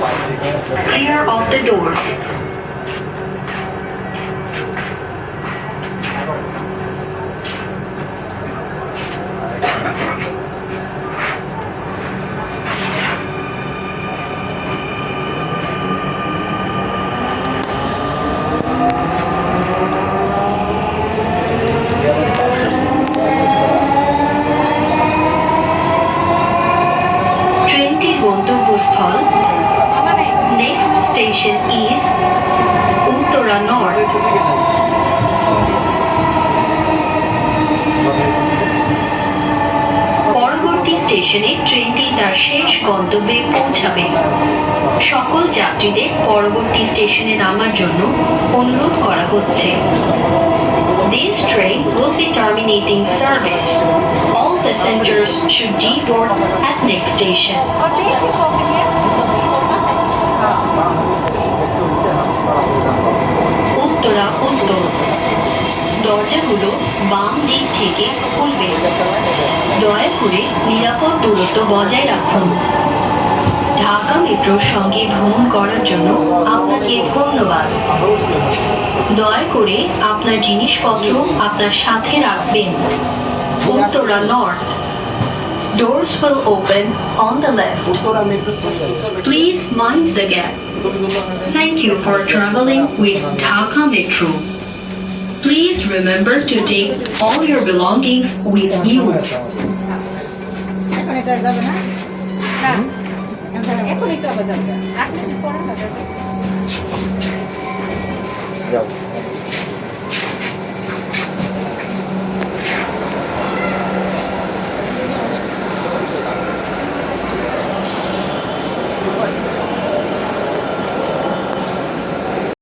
Clear of the doors. স্টেশনে ট্রেনটি তার শেষ গন্তব্যে পৌঁছাবে সকল যাত্রীদের পরবর্তী স্টেশনে নামার জন্য অনুরোধ করা হচ্ছে This train will be terminating service. All passengers should deboard at next station. Uttara, উত্তর দরজাগুলো বাম দিক থেকে খুলবে দয়া করে নিরাপদ দূরত্ব বজায় রাখুন ঢাকা মেট্রোর সঙ্গে ভ্রমণ করার জন্য আপনাকে ধন্যবাদ দয়া করে আপনার জিনিসপত্র আপনার সাথে রাখবেন Uttara north Doors will open on the left. Please mind the gap. Thank you for traveling with Dhaka Metro. Please remember to take all your belongings with you. এখন এটা যাবে না না এখন একটু আবার যাবে আপনি পরে না যাবে যাও